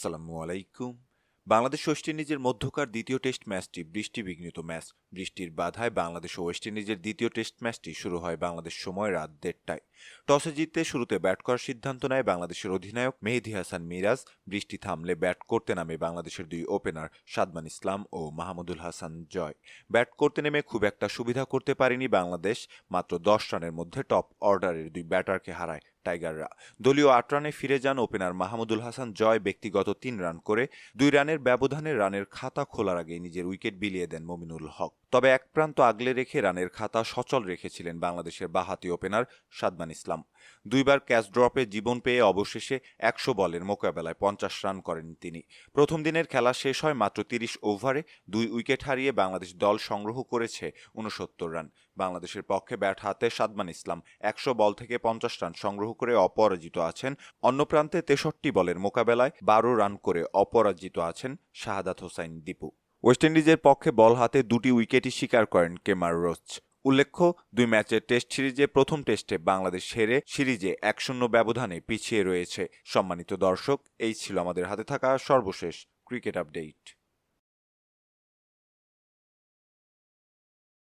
আসসালামু আলাইকুম। বাংলাদেশ ওয়েস্ট ইন্ডিজের মধ্যকার দ্বিতীয় টেস্ট ম্যাচটি বৃষ্টি বিঘ্নিত ম্যাচ। বৃষ্টির বাধায় বাংলাদেশ ও ওয়েস্ট ইন্ডিজের দ্বিতীয় টেস্ট ম্যাচটি শুরু হয় বাংলাদেশ সময় রাত দেড়টায়। টসে জিততে শুরুতে ব্যাট করার সিদ্ধান্ত নেয় বাংলাদেশের অধিনায়ক মেহেদি হাসান মিরাজ। বৃষ্টি থামলে ব্যাট করতে নামে বাংলাদেশের দুই ওপেনার সাদমান ইসলাম ও মাহমুদুল হাসান জয়। ব্যাট করতে নেমে খুব একটা সুবিধা করতে পারেনি বাংলাদেশ। মাত্র দশ রানের মধ্যে টপ অর্ডারের দুই ব্যাটারকে হারায় টাইগাররা। দলীয় আট রানে ফিরে যান ওপেনার মাহমুদুল হাসান। জয় ব্যক্তিগত তিন রান করে। দুই রানের ব্যবধানে রানের খাতা খোলার আগে নিজের উইকেট বিলিয়ে দেন মমিনুল হক। তবে এক প্রান্ত আগলে রেখে রানের খাতা সচল রেখেছিলেন বাংলাদেশের বাহাতি ওপেনার সাদমান ইসলাম। দুইবার ক্যাচ ড্রপে জীবন পেয়ে অবশেষে একশো বলের মোকাবেলায় পঞ্চাশ রান করেন তিনি। প্রথম দিনের খেলা শেষ হয় মাত্র তিরিশ ওভারে, দুই উইকেট হারিয়ে বাংলাদেশ দল সংগ্রহ করেছে উনসত্তর রান। বাংলাদেশের পক্ষে ব্যাট হাতে সাদমান ইসলাম একশো বল থেকে পঞ্চাশ রান সংগ্রহ করে অপরাজিত আছেন। অন্য প্রান্তে তেষট্টি বলের মোকাবেলায় বারো রান করে অপরাজিত আছেন শাহাদাত হোসাইন দীপু। ওয়েস্ট ইন্ডিজের পক্ষে বল হাতে দুটি উইকেটই স্বীকার করেন কেমার রোচ। উল্লেখ্য, দুই ম্যাচের টেস্ট সিরিজে প্রথম টেস্টে বাংলাদেশ হেরে সিরিজে এক শূন্য ব্যবধানে পিছিয়ে রয়েছে। সম্মানিত দর্শক, এই ছিল আমাদের হাতে থাকা সর্বশেষ ক্রিকেট আপডেট।